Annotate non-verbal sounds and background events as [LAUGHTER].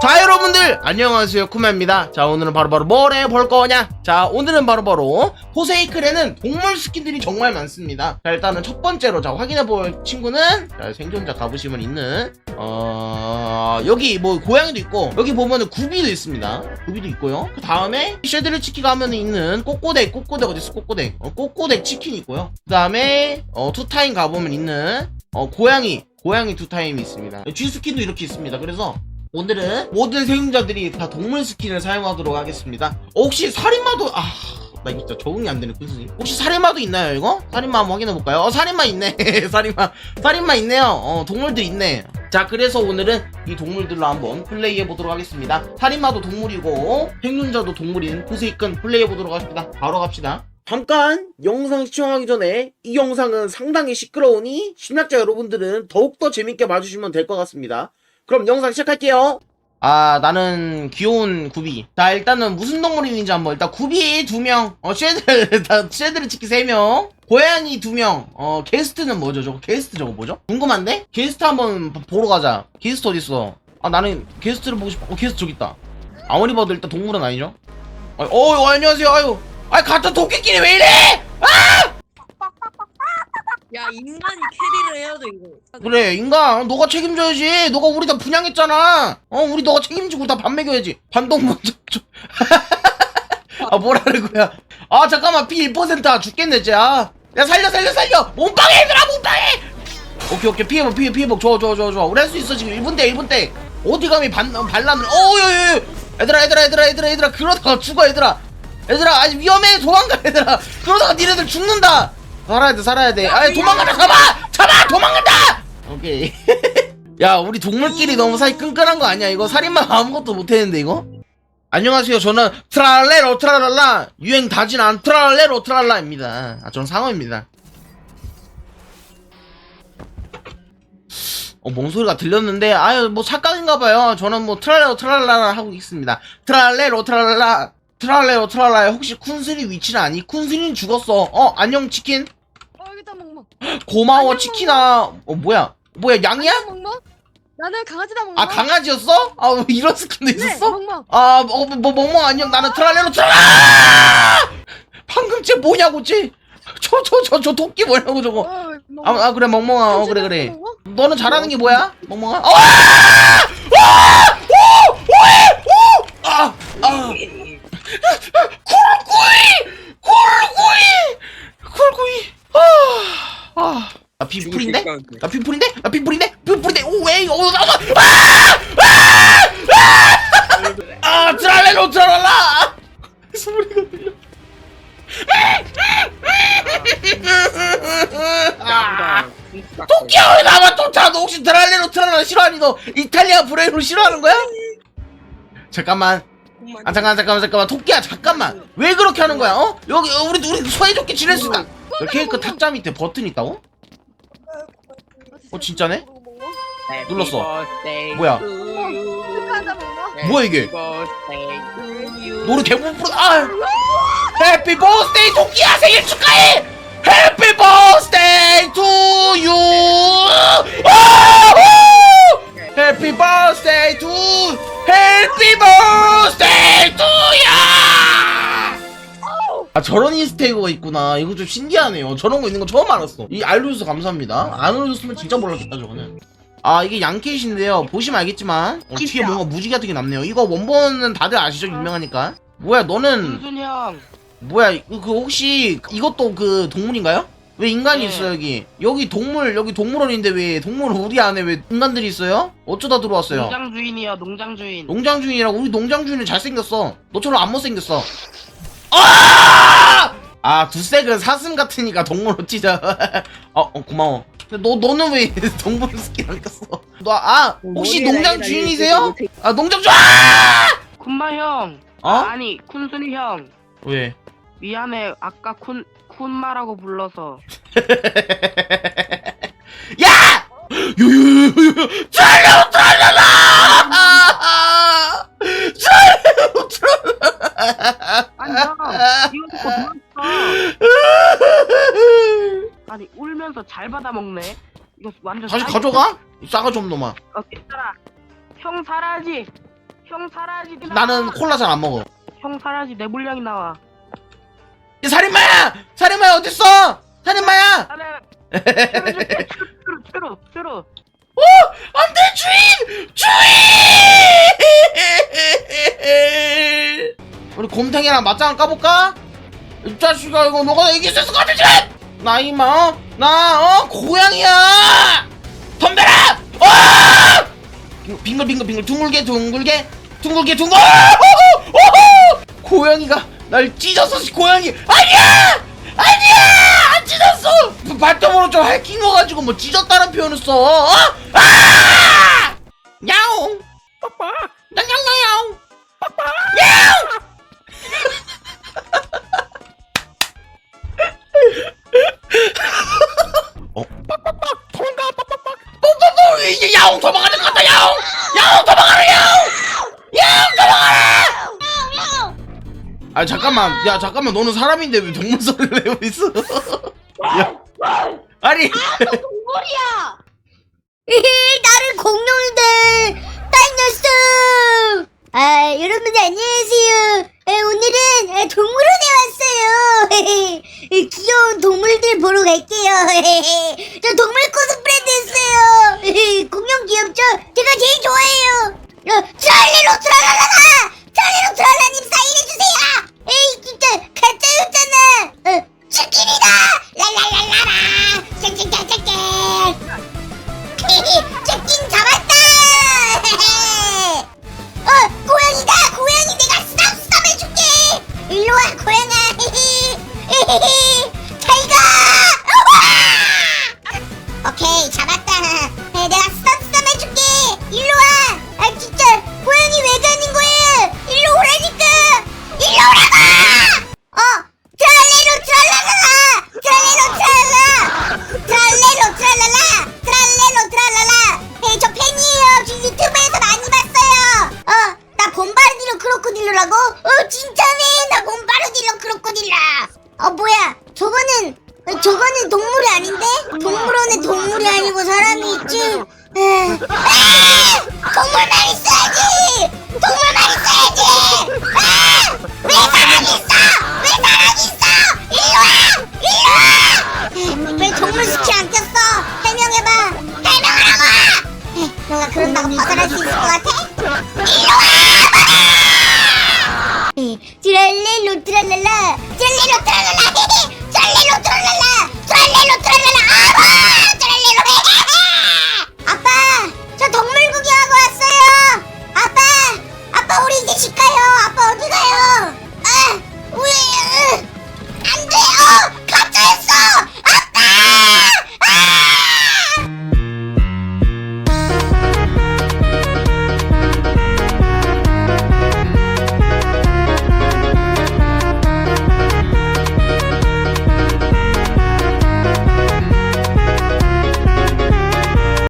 자 여러분들 안녕하세요. 쿠마입니다. 자 오늘은 바로바로 뭘 해볼 거냐? 자 오늘은 바로바로 포세이클에는 동물 스킨들이 정말 많습니다. 자 일단은 첫 번째로 자 확인해볼 친구는 자 생존자 가보시면 있는 어 여기 뭐 고양이도 있고 여기 보면은 구비도 있습니다. 구비도 있고요. 그 다음에 쉐드를 치키 가면 있는 꼬꼬댁 꼬꼬댁 어딨어? 꼬꼬댁 어, 꼬꼬댁 치킨이 있고요. 그 다음에 어 투타임 가보면 있는 어 고양이. 고양이 투타임이 있습니다. G 스킨도 이렇게 있습니다. 그래서 오늘은 모든 생존자들이 다 동물 스킨을 사용하도록 하겠습니다. 어, 혹시 살인마도 아. 나 진짜 적응이 안 되네, 군수님. 혹시 살인마도 있나요, 이거? 살인마 한번 확인해볼까요? 어, 살인마 있네. [LAUGHS] 살인마. 살인마 있네요. 어, 동물들 있네. 자, 그래서 오늘은 이 동물들로 한번 플레이해보도록 하겠습니다. 살인마도 동물이고, 생존자도 동물인 포세이큰 플레이해보도록 하겠습니다. 바로 갑시다. 잠깐 영상 시청하기 전에 이 영상은 상당히 시끄러우니 심리학자 여러분들은 더욱더 재밌게 봐주시면 될 것 같습니다. 그럼 영상 시작할게요. 아, 나는 귀여운 구비. 자, 일단은 무슨 동물인지 한번. 일단 구비 두 명. 어, 쉐드, [LAUGHS] 다 쉐드를 찍기 세 명. 고양이 두 명. 어, 게스트는 뭐죠? 저거 게스트 저거 뭐죠? 궁금한데? 게스트 한번 보- 보러 가자. 게스트 어딨어? 아, 나는 게스트를 보고 싶어. 어, 게스트 저기 있다. 아무리 봐도 일단 동물은 아니죠? 어, 어, 안녕하세요. 아유. 아, 같은 토끼끼리 왜 이래? 야 인간이 캐리를 해야 돼 이거. 그래 인간 너가 책임져야지. 너가 우리 다 분양했잖아. 어 우리 너가 책임지고 다 밥 먹여야지. 반동 먼저 줘. [LAUGHS] 아 뭐라는 거야. 아 잠깐만 피 1%아 죽겠네 진짜. 아. 야 살려 살려 살려! 몸빵해 얘들아 몸빵해! 오케이 오케이 피해복 피해 피해복. 좋아 좋아 좋아 좋아. 우리 할 수 있어 지금. 1분 대 1분 대 어디 감히 반, 반란을. 어여여 얘들아 얘들아 얘들아 얘들아 얘들아. 그러다가 죽어 얘들아. 얘들아 아니 위험해. 도망가 얘들아. 그러다가 니네들 죽는다 살아야 돼 살아야 돼. 아이 도망간다 잡아! 잡아! 도망간다! 오케이. [LAUGHS] 야 우리 동물끼리 너무 사이 끈끈한 거 아니야? 이거 살인마 아무것도 못했는데 이거? 안녕하세요. 저는 트랄레로 트랄랄라. 유행 다진 않은 트랄레로 트랄라입니다. 아 저는 상어입니다. 어, 뭔 소리가 들렸는데, 아유, 뭐, 착각인가봐요. 저는 뭐, 트랄레로 트랄라라 하고 있습니다. 트랄레로 트랄라, 트랄레로 트랄라야. 혹시 쿤스리 위치는 아니? 쿤스리는 죽었어. 어, 안녕, 치킨. 어 여기다 멍멍. 고마워, 안녕, 치킨아. 어, 뭐야? 뭐야, 양이야? 멍멍. 나는 강아지다 멍멍. 아, 강아지였어? 아, 뭐 이런 스킨도 네 있었어? 멍멍. 아, 뭐, 뭐, 뭐, 멍멍 안녕. 나는 트랄레로 트랄라! 방금 쟤 뭐냐고, 쟤. 저, 저, 저, 저 토끼 뭐냐고, 저거. 어. 아, 아 그래, 멍멍아. 어, 그래, 그래. 멍멍? 너는 잘하는 게 뭐야? 멍멍아? 어! 아! 오! 오! 오! 아! 아! 굴구이! 굴구이! 굴구이! 아! 아! 나 피풀인데? 나 피풀인데? 나 피풀인데? 피풀인데? 오, 왜? 어, 나, 나, 아! 아! 아! 아! 트랄레로 트랄라! 소리가 들려. 아! 토끼야 왜 나만 쫓아 너 혹시 트랄레로 트랄라 싫어하니 너 이탈리아 브레이로 싫어하는 거야? 잠깐만 아 잠깐 잠깐만 잠깐만. 토끼야 잠깐만. 왜 그렇게 하는 거야 어? 여기 어, 우리 우리 사이좋게 지낼 수 있다. 여 케이크 탁자 밑에 버튼 있다고? 어, 진짜네? 눌렀어. 뭐야? 뭐야 이게? 노래 대부분 부르 아! 해피 버스데이 토끼야 생일 축하해! 해피 버스데이 투유 해 저런 이스테이크가 있구나. 이거 좀 신기하네요. 저런 거 있는 거 처음 알았어. 이 알려줘서 감사합니다. 안 알려줬으면 진짜 몰랐겠다 저거는. 아 이게 양캣인데요. 보시면 알겠지만 어, 뒤에 뭔가 무지 같은 게 남네요. 이거 원본은 다들 아시죠? 유명하니까. 뭐야 너는 순순 형? 뭐야 그, 그 혹시 이것도 그 동물인가요? 왜 인간이 네. 있어 여기? 여기 동물 여기 동물원인데 왜 동물 우리 안에 왜 인간들이 있어요? 어쩌다 들어왔어요? 농장 주인이야 농장 주인. 농장 주인이라고? 우리 농장 주인은 잘생겼어. 너처럼 안 못생겼어 아! 아 두색은 사슴 같으니까 동물로 찢어 어, 어 고마워 근데 너 너는 왜 동물 스킨 안 꼈어 너아 혹시 농장 주인이세요? 아 농장 주인 아! 쿤마 형 어? 아니 쿤순이 형 왜? 미안해 아까 쿤 쿤마라고 불러서 야! 유유유유 잘려 잘려라! 완전 다시 가져가? 이 싸가지 없는 놈아 어, 괜찮아 형 살아야지 형 사라지. 나는 콜라 잘 안 먹어. 형 사라지 내 물량이 나와. 이 살인마야! 살인마야 어딨어? 살인마야! 나는 추루 줄게. 추루 추루 추루. 안돼 주인! 주인! [LAUGHS] 우리 곰탱이랑 맞짱 까볼까? 이 자식아 이거 너가 이길 수 있을 것 같지? 나 이마 어? 나 어? 고양이야! 덤벼라! 어! 빙글 빙글 빙글 둥글게 둥글게 둥글게 둥글 오호! 오호! 고양이가 날 찢었어 고양이 아니야! 아니야! 안 찢었어! 발톱으로 좀 핥힌 거 가지고 뭐 찢었다는 표현을 써 어? 아! 야옹 빠빠 야옹야옹 빠빠 아 잠깐만. 야 잠깐만. 너는 사람인데 왜 동물 소리를 내고 있어? 야. 아니. 동물이야. [LAUGHS] 나를 공룡들 다이너스. 아 여러분들 안녕하세요. 에, 오늘은 에, 동물원에 왔어요. [LAUGHS] 에, 귀여운 동물들 보러 갈게요. [LAUGHS] 저 동물 코스프레도 했어요. 공룡 귀엽죠? 제가 제일 좋아해요. 어, 트랄레로 트랄라라라 트랄레로 트랄라님 사인해 주세요 동물이 아닌데? 동물원에 동물이 아니고 사람이 있지. 에. 아! 동물만 있어야지. 동물만 있어야지. 아! 왜 사람이 있어? 왜 사람이 있어? 일로 와! 일로 와! 왜 동물 수치 안 꼈어? 해명해봐. 해명하라고! 에, 너가 그런다고 벗어날 수 있을 것 같아? 일로